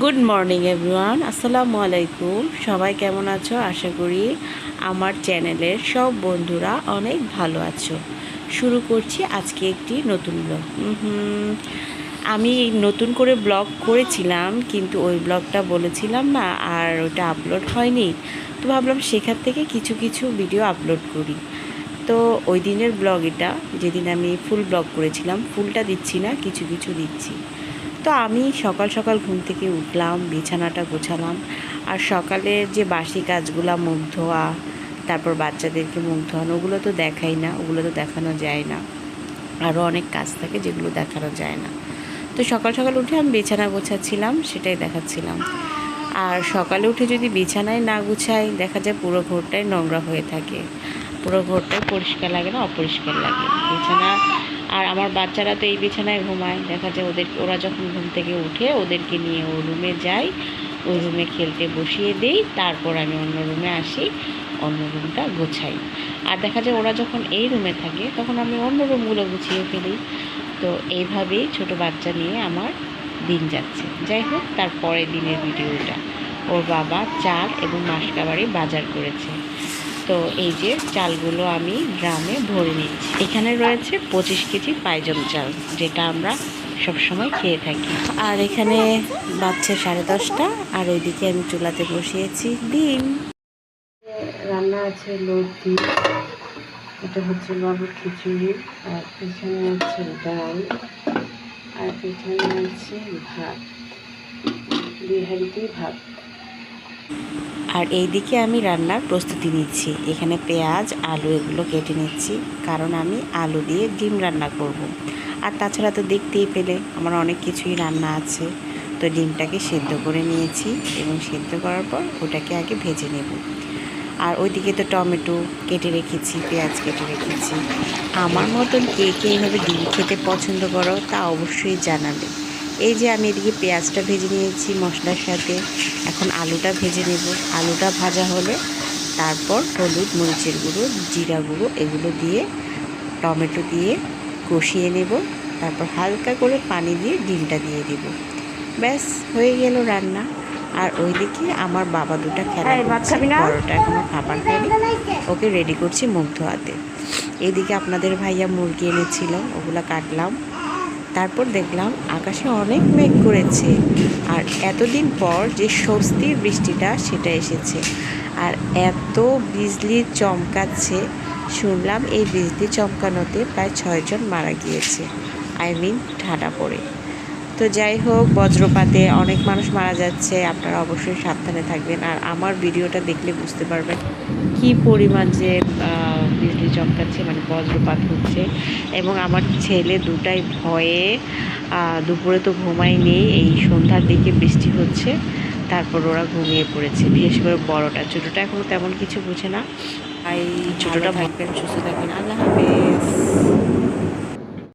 Good morning everyone আসসালামু আলাইকুম সবাই কেমন আছো? আশা করি আমার চ্যানেলের সব বন্ধুরা অনেক ভালো আছো। শুরু করছি আজকে একটি নতুন ব্লগ আমি নতুন করে ব্লগ করেছিলাম, কিন্তু ওই ব্লগটা বলেছিলাম না, আর ওটা আপলোড হয়নি। তো ভাবলাম সেখান থেকে কিছু কিছু ভিডিও আপলোড করি। তো ওই দিনের ব্লগ এটা, যেদিন আমি ফুল ব্লগ করেছিলাম ফুলটা দিচ্ছি না, কিছু কিছু দিচ্ছি। তো আমি সকাল সকাল ঘুম থেকে উঠলাম, বিছানাটা গোছালাম। আর সকালে যে বাসি কাজগুলো, মুখ ধোয়া, তারপর বাচ্চাদেরকে মুখ ধোয়ানো, ওগুলো তো দেখাই না, ওগুলো তো দেখানো যায় না। আরও অনেক কাজ থাকে যেগুলো দেখানো যায় না। তো সকাল সকাল উঠে আমি বিছানা গোছাচ্ছিলাম, সেটাই দেখাচ্ছিলাম। আর সকালে উঠে যদি বিছানায় না গুছাই, দেখা যায় পুরো ঘরটাই নোংরা হয়ে থাকে। পুরো ঘরটাই পরিষ্কার লাগে না, অপরিষ্কার লাগে। বিছানা আর আমার বাচ্চারা তো এই বিছানায় ঘুমায়। দেখা যায় ওদের ওরা যখন ঘুম থেকে উঠে ওদেরকে নিয়ে ও রুমে যাই। ওই রুমে খেলতে বসিয়ে দিই। তারপর আমি অন্য রুমে আসি। অন্য রুমটা গোছাই। আর দেখা যায় ওরা যখন এই রুমে থাকে, তখন আমি অন্য রুমগুলো গুছিয়ে ফেলি। তো এইভাবেই ছোট বাচ্চা নিয়ে আমার দিন যাচ্ছে। যাই হোক, তার পরের দিনের ভিডিওটা। ওর বাবা চাল এবং মাসকাবারি বাজার করেছে। তো এই যে চালগুলো আমি ড্রামে ভরে নিচ্ছি। এখানে রয়েছে পঁচিশ কেজি পাইজম চাল যেটা আমরা সবসময় খেয়ে থাকি। আর এখানে বাচ্চা সাড়ে দশটা আর ওইদিকে আমি চুলাতে বসিয়েছি ডিম। রান্না আছে লতি এটা হচ্ছে বাবুর খিচুড়ি আর পিছনে আছে ডাল আর পিছনে আছে ভাত বিহারিতেই ভাত। আর এই দিকে আমি রান্নার প্রস্তুতি নিচ্ছি। এখানে পেঁয়াজ, আলু এগুলো কেটে নিচ্ছি, কারণ আমি আলু দিয়ে ডিম রান্না করব। আর তাছাড়া তো দেখতেই পেলে, আমার অনেক কিছুই রান্না আছে। তো ডিমটাকে সেদ্ধ করে নিয়েছি এবং সেদ্ধ করার পর ওটাকে আগে ভেজে নেব। আর ওইদিকে তো টমেটো কেটে রেখেছি, পেঁয়াজ কেটে রেখেছি। আমার মতন কে কে এইভাবে ডিম খেতে পছন্দ করো তা অবশ্যই জানাবে। এই যে আমি এদিকে পেঁয়াজটা ভেজে নিয়েছি মশলার সাথে এখন আলুটা ভেজে নেব। আলুটা ভাজা হলে তারপর হলুদ মরিচের গুঁড়ো জিরা গুঁড়ো এগুলো দিয়ে টমেটো দিয়ে কষিয়ে নেব। তারপর হালকা করে পানি দিয়ে ডিমটা দিয়ে দেব। ব্যাস হয়ে গেল রান্না। আর ওইদিকে আমার বাবা দুটা খেলা করছে। বড়টা এখনও খাবার খায়নি ওকে রেডি করছি মুখ ধোয়াতে এদিকে আপনাদের ভাইয়া মুরগি এনেছিল ওগুলো কাটলাম। তারপর দেখলাম আকাশে অনেক মেঘ করেছে। আর এতদিন পর যে স্বস্তির বৃষ্টিটা, সেটা এসেছে। আর এত বিজলি চমকাচ্ছে, শুনলাম এই বিজলি চমকানোতে প্রায় ছয়জন মারা গিয়েছে। আই মিন ঠাডা পড়ে। তো যাই হোক, বজ্রপাতে অনেক মানুষ মারা যাচ্ছে, আপনারা অবশ্যই সাবধানে থাকবেন। আর আমার ভিডিওটা দেখলে বুঝতে পারবেন কি পরিমাণ যে বিজলি চমকাচ্ছে মানে বজ্রপাত হচ্ছে। এবং আমার ছেলে দুটাই ভয়ে দুপুরে তো ঘুমায়নি এই সন্ধ্যার দিকে বৃষ্টি হচ্ছে তারপর ওরা ঘুমিয়ে পড়েছে। বিশেষ করে বড়োটা ছোটোটা এখনও তেমন কিছু বুঝে না। তাই ছোটোটা ভাববেন সুস্থ থাকবেন। আল্লাহ হাফেজ।